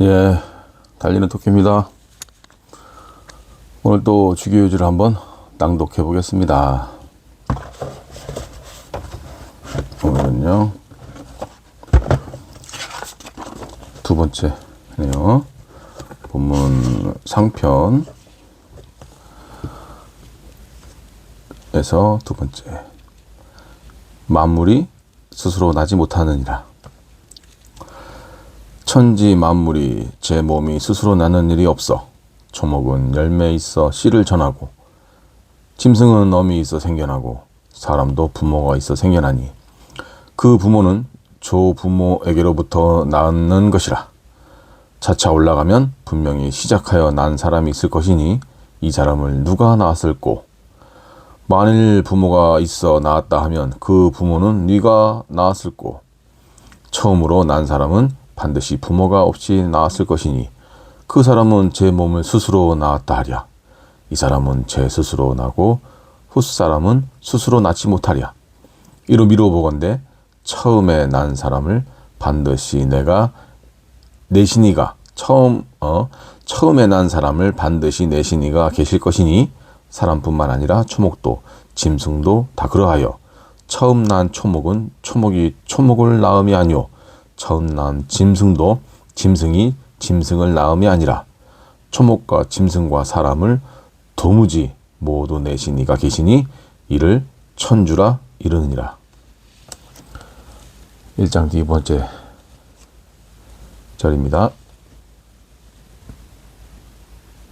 예, 달리는 토끼입니다. 오늘 또 주기유지를 한번 낭독해 보겠습니다. 오늘은요, 두 번째네요. 본문 상편에서 두 번째. 만물이 스스로 나지 못하느니라. 천지 만물이 제 몸이 스스로 나는 일이 없어. 초목은 열매 있어 씨를 전하고, 짐승은 어미 있어 생겨나고, 사람도 부모가 있어 생겨나니, 그 부모는 조 부모에게로부터 낳는 것이라. 차차 올라가면 분명히 시작하여 난 사람이 있을 것이니, 이 사람을 누가 낳았을꼬? 만일 부모가 있어 낳았다 하면 그 부모는 네가 낳았을꼬? 처음으로 난 사람은 반드시 부모가 없이 낳았을 것이니 그 사람은 제 몸을 스스로 낳았다 하랴. 이 사람은 제 스스로 나고 후 사람은 스스로 낳지 못하랴. 이로 미뤄보건대 처음에 난 사람을 반드시 내가 내신이가 처음 어 처음에 난 사람을 반드시 내신이가 계실 것이니 사람뿐만 아니라 초목도 짐승도 다 그러하여 처음 난 초목은 초목이 초목을 낳음이 아니요 처음 난 짐승도 짐승이 짐승을 낳음이 아니라 초목과 짐승과 사람을 도무지 모두 내신 이가 계시니 이를 천주라 이르느니라. 1장 두 번째 절입니다.